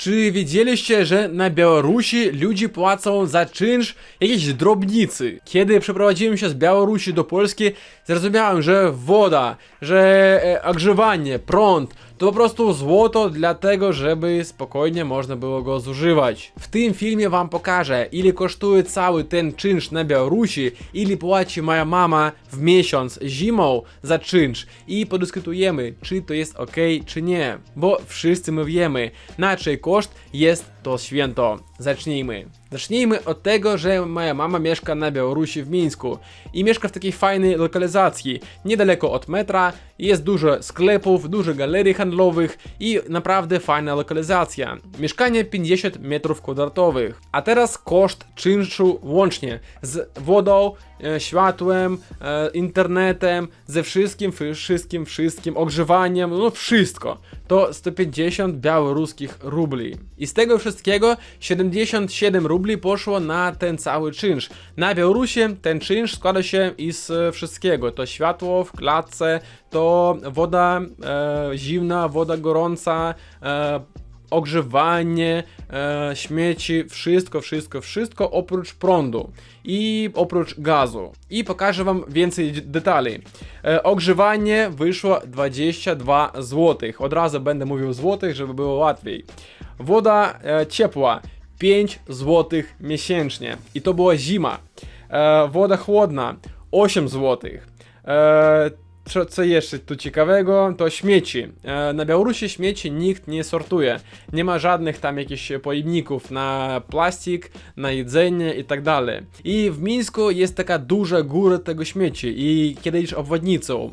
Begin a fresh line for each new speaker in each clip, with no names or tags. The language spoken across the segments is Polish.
Czy wiedzieliście, że na Białorusi ludzie płacą za czynsz jakieś drobnicy? Kiedy przeprowadziłem się z Białorusi do Polski, zrozumiałem, że woda, że e, ogrzewanie, prąd to po prostu złoto dlatego, żeby spokojnie można było go zużywać. W tym filmie wam pokażę, ile kosztuje cały ten czynsz na Białorusi, ile płaci moja mama w miesiąc zimą za czynsz i podyskutujemy, czy to jest ok, czy nie. Bo wszyscy my wiemy, na czyj koszt jest to święto. Zacznijmy. Zacznijmy od tego, że moja mama mieszka na Białorusi w Mińsku i mieszka w takiej fajnej lokalizacji, niedaleko od metra, jest dużo sklepów, dużo galerii handlowych i naprawdę fajna lokalizacja. Mieszkanie 50 metrów kwadratowych. A teraz koszt czynszu łącznie z wodą, e, światłem, e, internetem, ze wszystkim, wszystkim, wszystkim, ogrzewaniem, no wszystko. To 150 białoruskich rubli. I z tego wszystkiego 77 rubli poszło na ten cały czynsz. Na Białorusi ten czynsz składa się z e, wszystkiego. To światło w klatce, to woda e, zimna, woda gorąca, e, ogrzewanie, e, śmieci, wszystko, wszystko, wszystko oprócz prądu i oprócz gazu. I pokażę wam więcej detali. E, ogrzewanie wyszło 22 zł. Od razu będę mówił złotych, żeby było łatwiej. Woda e, ciepła 5 zł miesięcznie i to była zima. E, woda chłodna 8 zł. E, co, co jeszcze tu ciekawego, to śmieci. E, na Białorusi śmieci nikt nie sortuje. Nie ma żadnych tam jakichś pojemników na plastik, na jedzenie i tak dalej. I w Mińsku jest taka duża góra tego śmieci i kiedy idziesz obwodnicą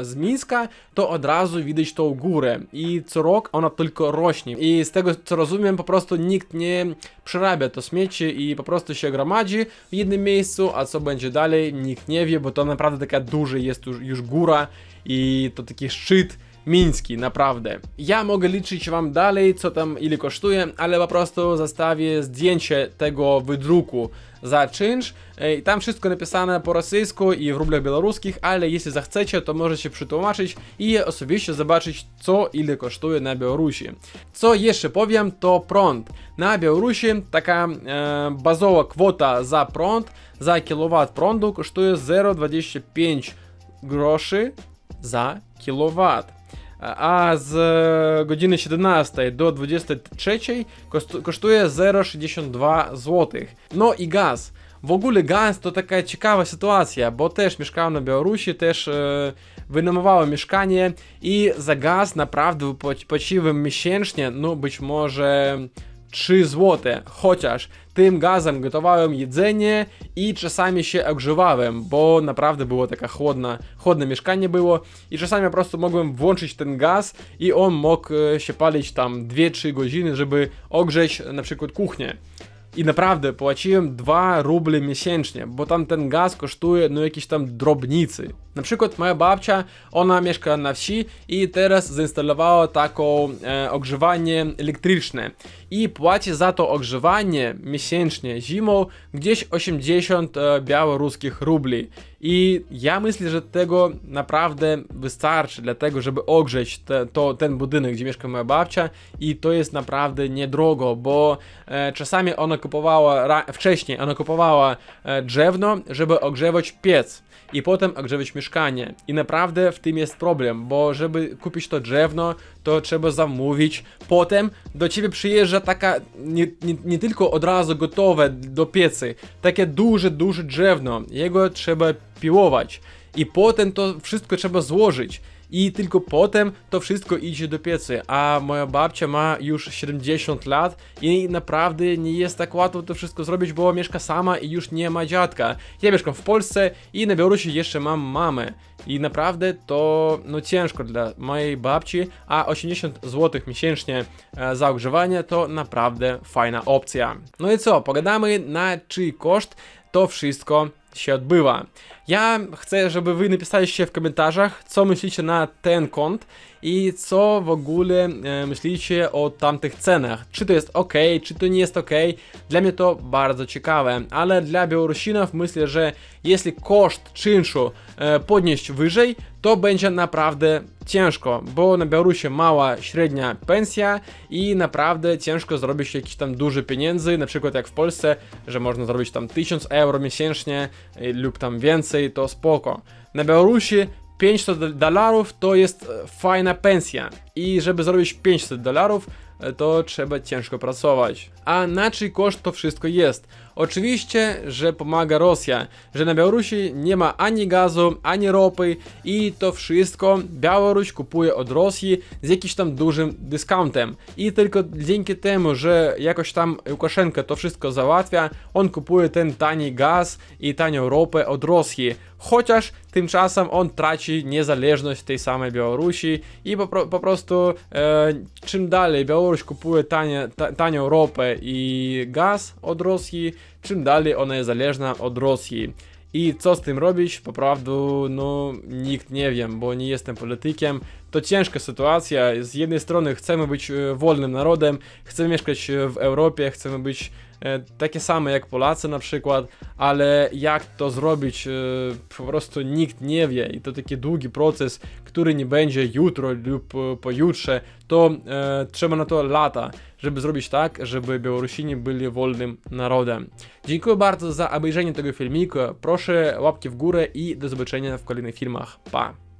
e, z Mińska, to od razu widać tą górę i co rok ona tylko rośnie. I z tego co rozumiem, po prostu nikt nie przerabia to śmieci i po prostu się gromadzi w jednym miejscu, a co będzie dalej, nikt nie wie, bo to naprawdę taka duża jest już, już góra i to taki szczyt miński, naprawdę. Ja mogę liczyć wam dalej, co tam ile kosztuje, ale po prostu zostawię zdjęcie tego wydruku za czynsz. I Tam wszystko napisane po rosyjsku i w rublach białoruskich, ale jeśli zechcecie, to możecie przetłumaczyć i osobiście zobaczyć, co ile kosztuje na Białorusi. Co jeszcze powiem, to prąd. Na Białorusi taka e, bazowa kwota za prąd, za kilowat prądu kosztuje 0,25 groszy za kilowat. A z e, godziny 17 do 23 kosztu- kosztuje 0,62 zł. No i gaz. W ogóle gaz to taka ciekawa sytuacja, bo też mieszkałem na Białorusi, też e, wynajmowałem mieszkanie i za gaz naprawdę płaci- płaciłem miesięcznie, no być może 3 zł, chociaż tym gazem gotowałem jedzenie i czasami się ogrzewałem, bo naprawdę było taka chłodna, chłodne mieszkanie było i czasami po prostu mogłem włączyć ten gaz i on mógł e, się palić tam 2-3 godziny, żeby ogrzeć na przykład kuchnię. I naprawdę płaciłem 2 ruble miesięcznie, bo tam ten gaz kosztuje no jakieś tam drobnicy. Na przykład moja babcia, ona mieszka na wsi i teraz zainstalowała taką e, ogrzewanie elektryczne i płaci za to ogrzewanie miesięcznie zimą gdzieś 80 e, białoruskich rubli. I ja myślę, że tego naprawdę wystarczy, dlatego żeby ogrzeć te, to, ten budynek, gdzie mieszka moja babcia i to jest naprawdę niedrogo, bo e, czasami ona kupowała, ra, wcześniej ona kupowała e, drzewno, żeby ogrzewać piec i potem ogrzewać mieszkanie. I naprawdę w tym jest problem, bo żeby kupić to drzewno, to trzeba zamówić. Potem do ciebie przyjeżdża taka nie, nie, nie tylko od razu gotowe do piecy, takie duże, duże drzewno. Jego trzeba piłować. I potem to wszystko trzeba złożyć. I tylko potem to wszystko idzie do piecy. A moja babcia ma już 70 lat i naprawdę nie jest tak łatwo to wszystko zrobić, bo mieszka sama i już nie ma dziadka. Ja mieszkam w Polsce i na Białorusi jeszcze mam mamę. I naprawdę to no ciężko dla mojej babci, a 80 zł miesięcznie e, za ogrzewanie to naprawdę fajna opcja. No i co, pogadamy na czyj koszt to wszystko się odbywa. Ja chcę, żeby wy napisaliście w komentarzach, co myślicie na ten kont i co w ogóle e, myślicie o tamtych cenach. Czy to jest ok, czy to nie jest ok. Dla mnie to bardzo ciekawe, ale dla Białorusinów myślę, że jeśli koszt czynszu e, podnieść wyżej, to będzie naprawdę ciężko, bo na Białorusi mała, średnia pensja i naprawdę ciężko zrobić jakiś tam duży pieniędzy, na przykład jak w Polsce, że można zrobić tam 1000 euro miesięcznie e, lub tam więcej, to spoko. Na Białorusi 500 do- dolarów to jest e, fajna pensja i żeby zrobić 500 dolarów e, to trzeba ciężko pracować. A na czyj koszt to wszystko jest? Oczywiście, że pomaga Rosja, że na Białorusi nie ma ani gazu, ani ropy i to wszystko Białoruś kupuje od Rosji z jakimś tam dużym dyskontem. I tylko dzięki temu, że jakoś tam Łukaszenko to wszystko załatwia, on kupuje ten tani gaz i tanią ropę od Rosji. Chociaż tymczasem on traci niezależność tej samej Białorusi i po, po prostu e, czym dalej Białoruś kupuje tanie, ta, tanią ropę i gaz od Rosji, czym dalej ona jest zależna od Rosji. I co z tym robić? Po prostu, no, nikt nie wiem, bo nie jestem politykiem. To ciężka sytuacja. Z jednej strony chcemy być e, wolnym narodem, chcemy mieszkać e, w Europie, chcemy być takie same jak Polacy na przykład, ale jak to zrobić, e, po prostu nikt nie wie i to taki długi proces, który nie będzie jutro lub e, pojutrze, to e, trzeba na to lata, żeby zrobić tak, żeby Białorusini byli wolnym narodem. Dziękuję bardzo za obejrzenie tego filmiku, proszę łapki w górę i do zobaczenia w kolejnych filmach, pa!